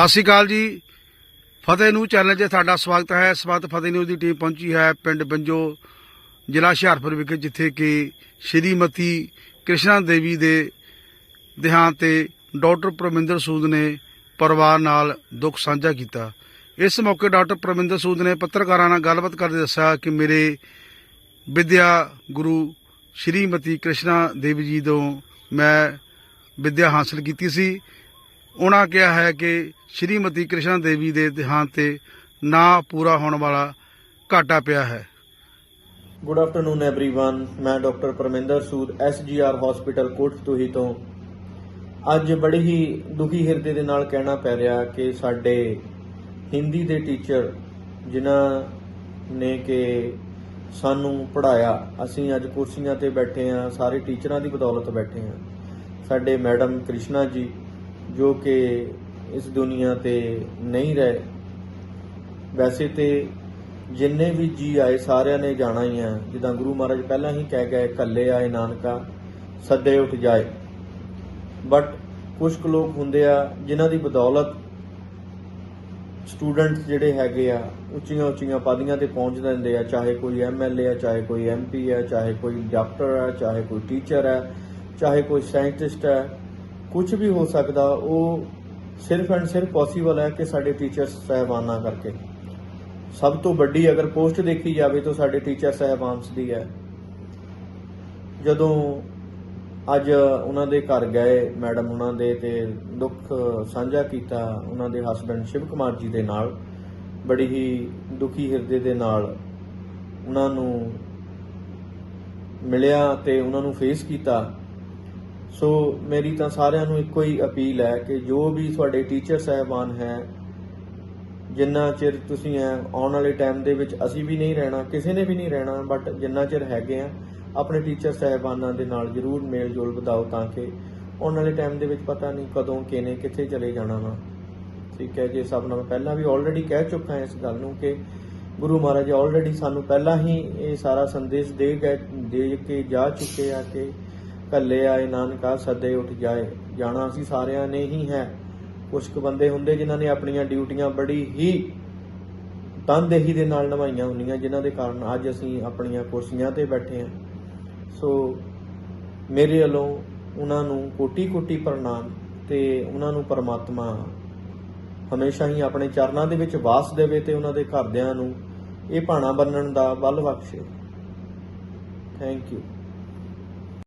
ਸਤਿ ਸ਼੍ਰੀ ਅਕਾਲ ਜੀ। ਫਤਿਹ news channel 'ਤੇ ਤੁਹਾਡਾ ਸਵਾਗਤ ਹੈ। ਇਸ ਵਕਤ ਫਤਿਹ ਨਿਊਜ਼ ਦੀ ਟੀਮ ਪਹੁੰਚੀ ਹੈ ਪਿੰਡ ਬੰਜੋ, ਜ਼ਿਲ੍ਹਾ ਹੁਸ਼ਿਆਰਪੁਰ ਵਿਖੇ, ਜਿੱਥੇ ਕਿ ਸ਼੍ਰੀਮਤੀ ਕ੍ਰਿਸ਼ਨਾ ਦੇਵੀ ਦੇ ਦੇਹਾਂਤ ਤੇ ਡਾਕਟਰ ਪ੍ਰਮਿੰਦਰ ਸੂਦ ਨੇ ਪਰਿਵਾਰ ਨਾਲ ਦੁੱਖ ਸਾਂਝਾ ਕੀਤਾ। ਇਸ ਮੌਕੇ ਡਾਕਟਰ ਪ੍ਰਮਿੰਦਰ ਸੂਦ ਨੇ ਪੱਤਰਕਾਰਾਂ ਨਾਲ ਗੱਲਬਾਤ ਕਰਦੇ ਦੱਸਿਆ ਕਿ ਮੇਰੇ ਵਿਦਿਆ ਗੁਰੂ ਸ਼੍ਰੀਮਤੀ ਕ੍ਰਿਸ਼ਨਾ ਦੇਵੀ ਜੀ ਤੋਂ ਮੈਂ ਵਿਦਿਆ ਹਾਸਲ ਕੀਤੀ ਸੀ। ਉਹਨਾਂ ਕਿਹਾ ਹੈ ਕਿ ਸ਼੍ਰੀਮਤੀ ਕ੍ਰਿਸ਼ਨਾ ਦੇਵੀ ਦੇ ਦੇਹਾਂਤ ਤੇ ਨਾ ਪੂਰਾ ਹੋਣ ਵਾਲਾ ਘਾਟਾ ਪਿਆ ਹੈ ਗੁੱਡ ਆਫਟਰਨੂਨ एवरीवन ਮੈਂ doctor Parminder Sood SGR hospital ਕੋਟਤੂਹੀ ਤੋਂ ਅੱਜ ਬੜੇ ਹੀ ਦੁਖੀ ਹਿਰਦੇ ਦੇ ਨਾਲ ਕਹਿਣਾ ਪੈ ਰਿਹਾ ਕਿ ਸਾਡੇ ਹਿੰਦੀ ਦੇ ਟੀਚਰ ਜਿਨ੍ਹਾਂ ਨੇ ਕਿ ਸਾਨੂੰ ਪੜਾਇਆ ਅਸੀਂ ਅੱਜ ਕੁਰਸੀਆਂ ਤੇ ਬੈਠੇ ਹਾਂ ਸਾਰੇ ਟੀਚਰਾਂ ਦੀ ਬਦੌਲਤ ਬੈਠੇ ਹਾਂ ਸਾਡੇ ਮੈਡਮ ਕ੍ਰਿਸ਼ਨਾ ਜੀ ਜੋ ਕਿ ਇਸ ਦੁਨੀਆ ਤੇ ਨਹੀਂ ਰਹੇ। ਵੈਸੇ ਤੇ ਜਿੰਨੇ ਵੀ ਜੀ ਆਏ, ਸਾਰਿਆਂ ਨੇ ਜਾਣਾ ਹੀ ਹੈ ਜਿੱਦਾਂ ਗੁਰੂ ਮਹਾਰਾਜ ਪਹਿਲਾਂ ਹੀ ਕਹਿ ਗਏ, ਕੱਲੇ ਆਏ ਨਾਨਕਾ, ਸੱਦੇ ਉੱਠ ਜਾਏ। ਬਟ ਕੁਝ ਕੁ ਲੋਕ ਹੁੰਦੇ ਆ, ਜਿਨ੍ਹਾਂ ਦੀ ਬਦੌਲਤ ਸਟੂਡੈਂਟ ਜਿਹੜੇ ਹੈਗੇ ਆ, ਉੱਚੀਆਂ ਉੱਚੀਆਂ ਪਦਵੀਆਂ ਤੇ ਪਹੁੰਚ ਜਾਂਦੇ ਆ। ਚਾਹੇ ਕੋਈ ਐਮਐਲਏ ਆ, ਚਾਹੇ ਕੋਈ ਐਮਪੀ ਹੈ ਚਾਹੇ ਕੋਈ ਡਾਕਟਰ ਹੈ ਚਾਹੇ ਕੋਈ ਟੀਚਰ ਹੈ ਚਾਹੇ ਕੋਈ ਸਾਇੰਟਿਸਟ ਹੈ ਕੁਝ ਵੀ ਹੋ ਸਕਦਾ, ਉਹ ਸਿਰਫ ਐਂਡ ਸਿਰਫ ਪੋਸੀਬਲ ਹੈ ਕਿ ਸਾਡੇ ਟੀਚਰਸ ਸਹਿਬਾਨਾਂ ਕਰਕੇ। ਸਭ ਤੋਂ ਵੱਡੀ ਅਗਰ ਪੋਸਟ ਦੇਖੀ ਜਾਵੇ ਤਾਂ ਸਾਡੇ ਟੀਚਰ ਸਹਿਬਾਨ ਦੀ ਹੈ। ਜਦੋਂ ਅੱਜ ਉਹਨਾਂ ਦੇ ਘਰ ਗਏ, ਮੈਡਮ ਉਹਨਾਂ ਦੇ ਤੇ ਦੁੱਖ ਸਾਂਝਾ ਕੀਤਾ ਉਹਨਾਂ ਦੇ ਹਸਬੰਡ ਸ਼ਿਵ ਕੁਮਾਰ ਜੀ ਦੇ ਨਾਲ, ਬੜੀ ਹੀ ਦੁਖੀ ਹਿਰਦੇ ਦੇ ਨਾਲ ਉਹਨਾਂ ਨੂੰ ਮਿਲਿਆ ਤੇ ਉਹਨਾਂ ਨੂੰ ਫੇਸ ਕੀਤਾ। ਸੋ ਮੇਰੀ ਤਾਂ ਸਾਰਿਆਂ ਨੂੰ ਇੱਕੋ ਹੀ ਅਪੀਲ ਹੈ ਕਿ ਜੋ ਵੀ ਤੁਹਾਡੇ ਟੀਚਰ ਸਹਿਬਾਨ ਹੈ, ਜਿੰਨਾ ਚਿਰ ਤੁਸੀਂ ਐ ਆਉਣ ਵਾਲੇ ਟਾਈਮ ਦੇ ਵਿੱਚ ਅਸੀਂ ਵੀ ਨਹੀਂ ਰਹਿਣਾ, ਕਿਸੇ ਨੇ ਵੀ ਨਹੀਂ ਰਹਿਣਾ ਬਟ ਜਿੰਨਾ ਚਿਰ ਹੈਗੇ ਆ, ਆਪਣੇ ਟੀਚਰ ਸਹਿਬਾਨਾਂ ਦੇ ਨਾਲ ਜਰੂਰ ਮੇਲ ਜੋਲ ਵਧਾਓ ਤਾਂ ਕਿ ਆਉਣ ਵਾਲੇ ਟਾਈਮ ਦੇ ਵਿੱਚ ਪਤਾ ਨਹੀਂ ਕਦੋਂ ਕਿਨੇ ਕਿੱਥੇ ਚਲੇ ਜਾਣਾ ਵਾ। ਠੀਕ ਹੈ ਜੀ, ਸਭ ਨਾਲ ਪਹਿਲਾਂ ਵੀ ਆਲਰੇਡੀ ਕਹਿ ਚੁੱਕਾ ਹਾਂ ਇਸ ਗੱਲ ਨੂੰ ਕਿ ਗੁਰੂ ਮਹਾਰਾਜ ਆਲਰੇਡੀ ਸਾਨੂੰ ਪਹਿਲਾਂ ਹੀ ਇਹ ਸਾਰਾ ਸੰਦੇਸ਼ ਦੇ ਗਏ, ਦੇ ਕੇ ਜਾ ਚੁੱਕੇ ਆ ਕਿ ਕੱਲੇ ਆਏ, ਨਾਨਕਾ ਸੱਦੇ ਉੱਠ ਜਾਏ। ਜਾਣਾ ਅਸੀਂ ਸਾਰਿਆਂ ਨੇ ਹੀ ਹੈ। ਕੁਝ ਕੁ ਬੰਦੇ ਹੁੰਦੇ ਜਿਨ੍ਹਾਂ ਨੇ ਆਪਣੀਆਂ ਡਿਊਟੀਆਂ ਬੜੀ ਹੀ ਤਨਦੇਹੀ ਦੇ ਨਾਲ ਨਿਭਾਈਆਂ ਹੁੰਦੀਆਂ, ਜਿਨ੍ਹਾਂ ਦੇ ਕਾਰਨ ਅੱਜ ਅਸੀਂ ਆਪਣੀਆਂ ਕੁਰਸੀਆਂ ਤੇ ਬੈਠੇ ਹਾਂ। ਸੋ ਮੇਰੇ ਵੱਲੋਂ ਉਹਨਾਂ ਨੂੰ ਕੋਟੀ-ਕੋਟੀ ਪ੍ਰਣਾਮ ਤੇ ਉਹਨਾਂ ਨੂੰ ਪਰਮਾਤਮਾ ਹਮੇਸ਼ਾ ਹੀ ਆਪਣੇ ਚਰਨਾਂ ਦੇ ਵਿੱਚ ਵਾਸ ਦੇਵੇ ਤੇ ਉਹਨਾਂ ਦੇ ਘਰਦਿਆਂ ਨੂੰ ਇਹ ਭਾਣਾ ਬੰਨਣ ਦਾ ਬਲ ਬਖਸ਼ੇ। Thank you